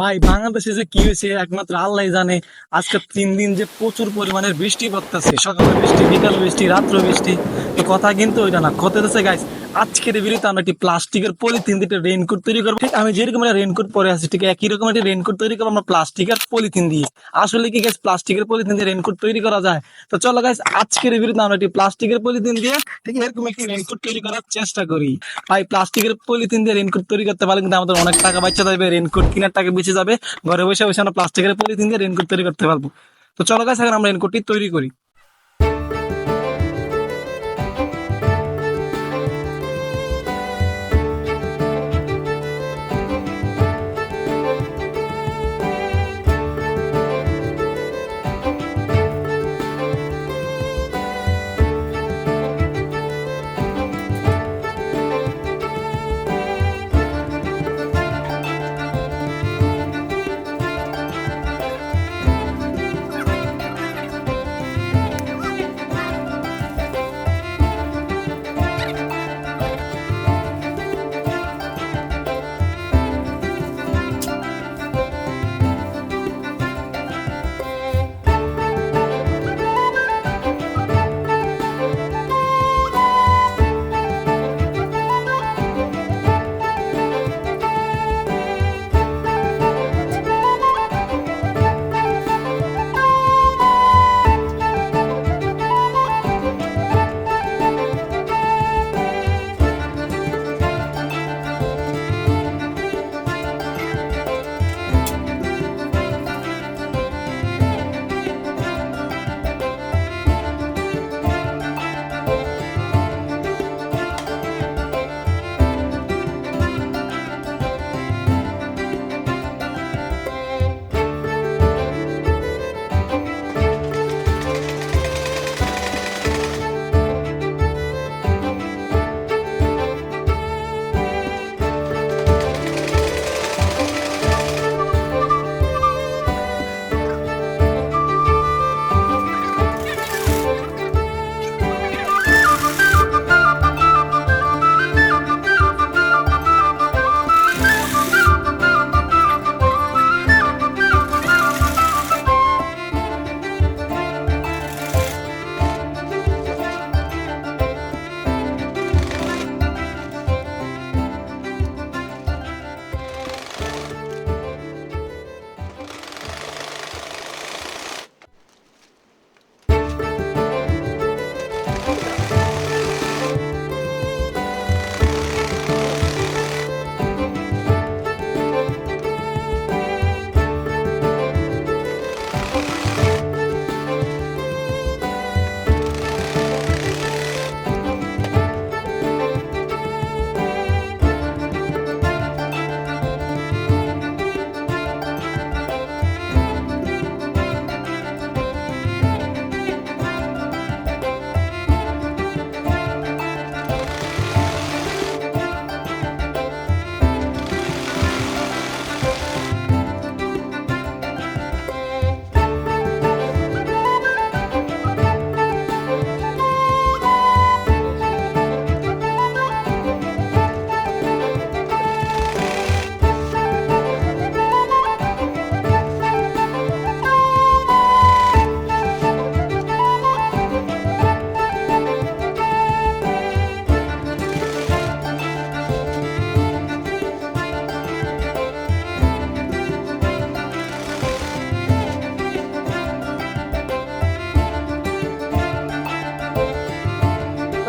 ভাই, বাংলাদেশে যে কি হয়েছে একমাত্র আল্লাহ জানে। আজকে তিন দিন যে প্রচুর পরিমাণের বৃষ্টি পড়তেছে। সকালে বৃষ্টি, বিকাল বৃষ্টি, রাত্র বৃষ্টি। কথা কিন্তু ওইটা না। কথা হচ্ছে গাইস আজকের ভিডিওতে আমরা একটি প্লাস্টিকের পলিথিন দিয়ে রেইনকোট তৈরি করব। ঠিক, আমি যেরকম একটা রেইনকোট পরে আছি, ঠিক একই রকম একটা রেইনকোট তৈরি করব, আমরা প্লাস্টিকের পলিথিন দিয়ে। আসলে কি গাইস প্লাস্টিকের পলিথিন দিয়ে রেইনকোট তৈরি করা যায়? তো চলো গাইস আজকের ভিডিওতে আমরা একটি প্লাস্টিকের পলিথিন দিয়ে, ঠিক এরকম একটি রেইনকোট তৈরি করার চেষ্টা করি। ভাই, প্লাস্টিকের পলিথিন দিয়ে রেইনকোট তৈরি করতে পারলে কিন্তু আমাদের অনেক টাকা বাচ্চা যাবে রেইনকোট কেনার টাকা বেঁচে যাবে। ঘরে বসে বসে আমরা প্লাস্টিকের পলিথিন দিয়ে রেইনকোট তৈরি করতে পারব। তো চলো গাইস এখন আমরা রেইনকোটটি তৈরি করি।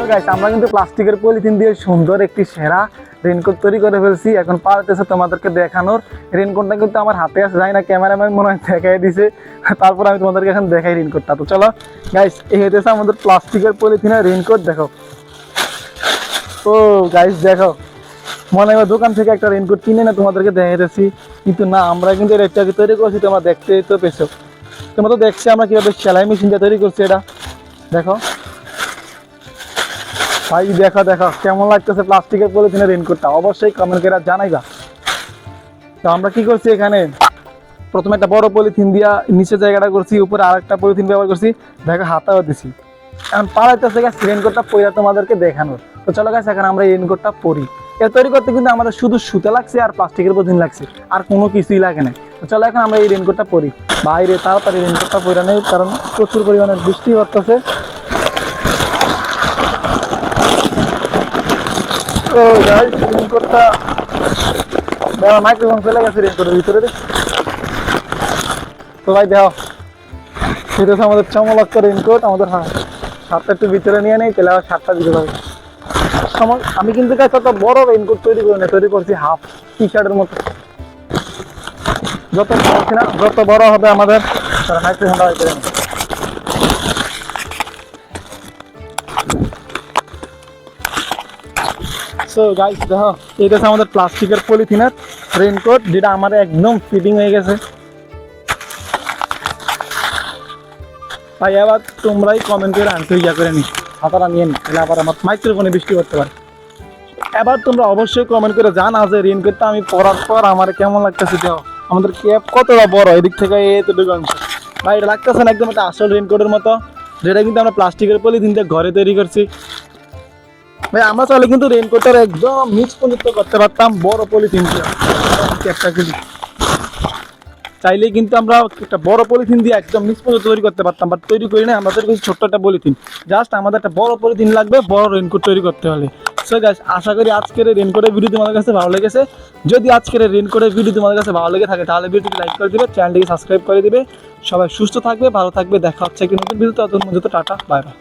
গাইস আমরা কিন্তু প্লাস্টিকের পলিথিন দিয়ে সুন্দর একটি সেরা রেনকোট তৈরি করে ফেলছি। এখন পারতেছে তোমাদেরকে দেখানোর। রেনকোটটা কিন্তু আমার হাতে আছে যাই না ক্যামেরাম্যান মনে হয় দেখাই দিছে। তারপর আমি তোমাদেরকে এখন দেখাই রেনকোটটা। তো চলো গাইস এই হইতেছে আমাদের প্লাস্টিকের পলিথিনের রেনকোট, দেখো। ও গাইস দেখো। মনে হয় দোকান থেকে একটা রেনকোট কিনে না তোমাদেরকে দেখাইতেছি। কিন্তু না, আমরা কিন্তু এটা তৈরি করছি, তোমরা দেখতে তো পেছো। তোমরা তো দেখছি আমরা কীভাবে সেলাই মেশিনটা তৈরি করছি এটা। দেখো। ভাই, দেখা, দেখো। কেমন লাগতেছে প্লাস্টিকের পলিথিনের রেনকোটটা অবশ্যই কমেন্ট করে জানাইবা। তো আমরা কি করছি এখানে? প্রথমে একটা বড় পলিথিন দিয়া নিচে জায়গাটা করছি, উপরে আরেকটা পলিথিন ব্যবহার করছি। দেখো হাতাও দিছি। এখন পাড়াইতেছে গেছে রেনকোটটা পরে তোমাদেরকে দেখানোর। তো চলো গাছ এখন আমরা রেনকোটটা পরি। এটা তৈরি করতে কিন্তু আমাদের শুধু সুতা লাগছে আর প্লাস্টিকের পলিথিন লাগছে, আর কোনো কিছুই লাগে না। তো চলো এখন আমরা এই রেনকোটটা পরি। বাইরে তাড়াতাড়ি রেনকোটটা পরে নেই, কারণ প্রচুর পরিমাণে বৃষ্টি হচ্ছে। ও গাইস রেনকোটটা দেখো মাইক্রোফোন চলে গেছে রেনকোটের ভিতরে তো ভাই দেখো এটা হচ্ছে আমাদের চমলক্ষ রেনকোট আমাদের হ্যাঁ সাতটা একটু ভিতরে নিয়ে নেই, তাহলে আবার সাতটা দিতে পারবে আমি কিন্তু গাছ অত বড় রেনকোট তৈরি করি না, তৈরি করছি হাফ টি শার্টের মতো। যত যত বড় হবে আমাদের তারা মাইক্রোফোনটা হয়ে সো গাইস দেখো, এটা হচ্ছে আমাদের প্লাস্টিকের পলিথিনের রেনকোট যেটা আমার একদম ফিটিং হয়ে গেছে। ভাই, এবার তোমরাই কমেন্ট করে আনসার ইয়া করে নি হাতারা নিয়ে নি তাহলে আবার আমার মাইক্রোফোনে বৃষ্টি করতে পারে। এবার তোমরা অবশ্যই কমেন্ট করে জানা যে রেনকোটটা আমি পরার পর আমার কেমন লাগতেছে, দেখো। আমাদের ক্যাপ কতটা বড়, এদিক থেকে এতটুকু অংশ। ভাই, এটা লাগতেছে না, একদম একটা আসল রেনকোটের মতো, যেটা কিন্তু আমরা প্লাস্টিকের পলিথিন দিয়ে ঘরে তৈরি করছি। ভাই, আমরা চাইলে কিন্তু রেনকোটের একদম মিক্স পলিথিন করতে পারতাম, বড় পলিথিন ক্যাপটা খুলি চাইলেই কিন্তু আমরা একটা বড় পলিথিন দিয়ে একদম মিক্স পলিথিন তৈরি করতে পারতাম বাট তৈরি করি না আমাদের কিছু ছোট্ট একটা পলিথিন জাস্ট আমাদের একটা বড় পলিথিন লাগবে, বড় রেনকোট তৈরি করতে হলে। সো গাইস আশা করি আজকের এই রেনকোটের ভিডিও তোমাদের কাছে ভালো লেগেছে। যদি আজকের এই রেনকোটের ভিডিও তোমাদের কাছে ভালো লেগে থাকে, তাহলে ভিডিওটি লাইক করে দিবে চ্যানেলটিকে সাবস্ক্রাইব করে দিবে। সবাই সুস্থ থাকবে, ভালো থাকবে, দেখা হচ্ছে কি নতুন ভিডিও ততক্ষণ পর্যন্ত টাটা বাই বাই